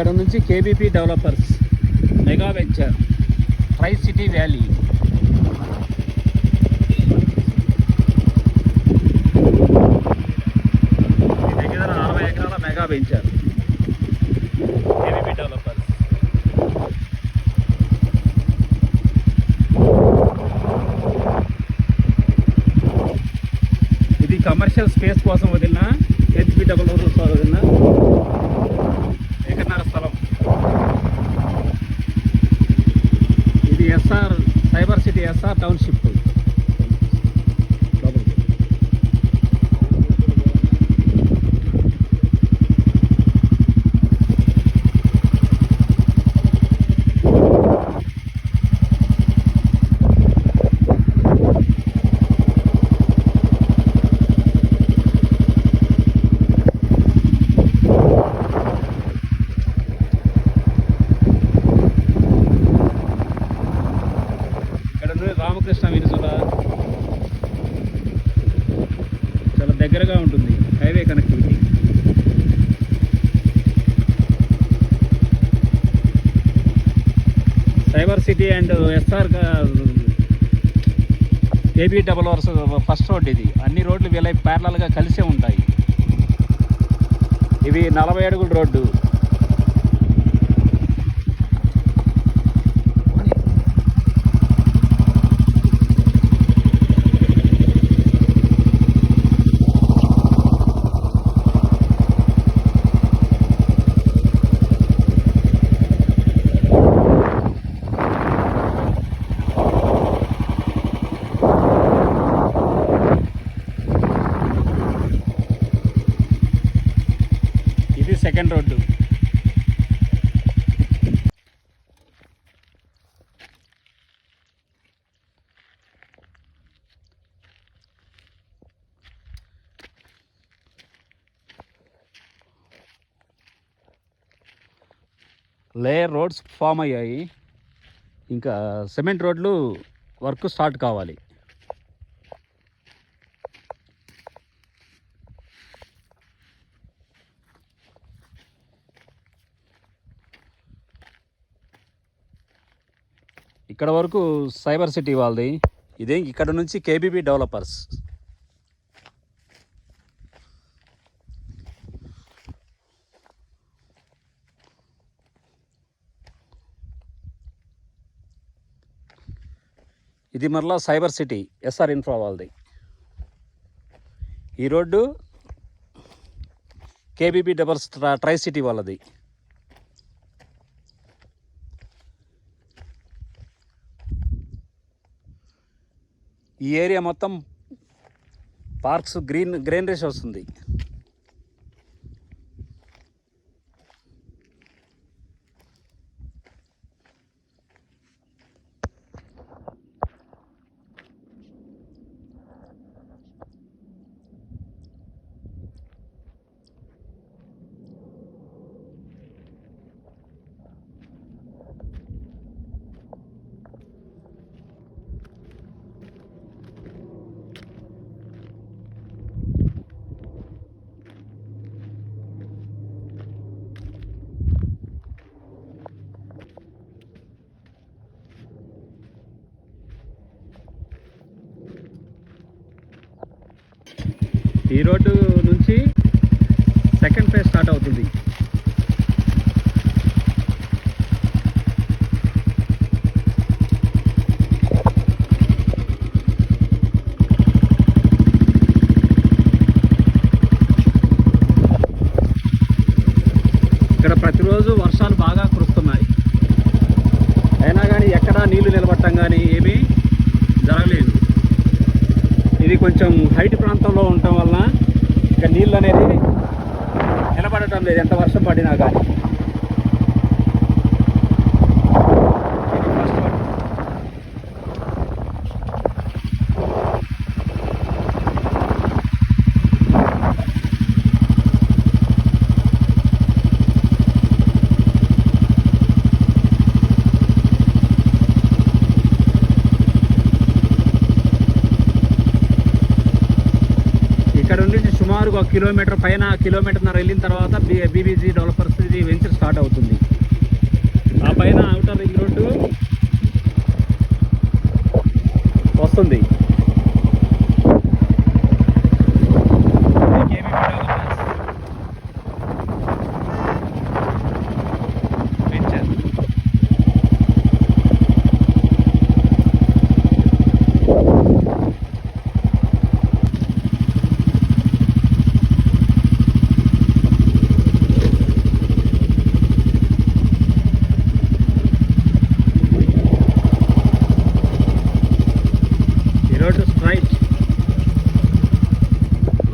ఇక్కడ నుంచి KBP developers mega venture tri city valley దగ్గర అరవై ఎకరాల మెగా వెంచర్ కేబీపీ డెవలపర్స్ ఇది కమర్షియల్ స్పేస్ కోసం వదిలిన హెచ్పి డబల్ వదిలిన. SR cyber city SR township ఇక్కడ నుండి రామకృష్ణ వినుసుల చాలా దగ్గరగా ఉంటుంది highway connectivity. Cyber city and SR AB double verse first road ఇది. అన్ని రోడ్లు వీళ్ళ ప్యారలల్గా కలిసే ఉంటాయి. ఇవి నలభై అడుగుల రోడ్డు ఇది second road. Layer roads form అయ్యాయి. ఇంకా సిమెంట్ రోడ్లు వర్క్ స్టార్ట్ కావాలి. ఇక్కడ వరకు సైబర్ సిటీ వాళ్ళది. ఇదే ఇక్కడ నుంచి కేబీబీ డెవలపర్స్. ఇది మరలా సైబర్ సిటీ ఎస్ఆర్ ఇన్ఫ్రా వాళ్ళది. ఈ road KBB doubles tri city వాళ్ళది. ఈ ఏరియా మొత్తం పార్క్స్ గ్రీన్ గ్రీనరీస్ వస్తుంది. ఈ రోడ్డు నుంచి సెకండ్ ఫేజ్ స్టార్ట్ అవుతుంది. ఇక్కడ ప్రతిరోజు వర్షాలు బాగా కురుస్తున్నాయి. అయినా కానీ ఎక్కడా నీళ్ళు నిలబట్టం కానీ ఇక్కడ నుండి సుమారు ఒక కిలోమీటర్ పైన కిలోమీటర్న్నర వెళ్ళిన తర్వాత బీబీజీ డెవలపర్స్ ఇది వెంచర్ స్టార్ట్ అవుతుంది. ఆ పైన అవుటర్ రింగ్ రోడ్డు వస్తుంది.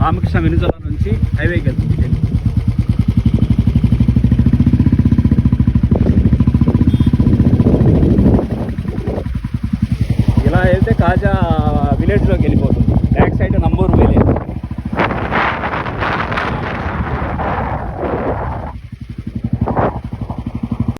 రామకృష్ణ వెనుజల నుంచి హైవేకి వెళ్తుంది ఇలా వెళ్తే కాజా విలేజ్లోకి వెళ్ళిపోతుంది. Back side Namburu village.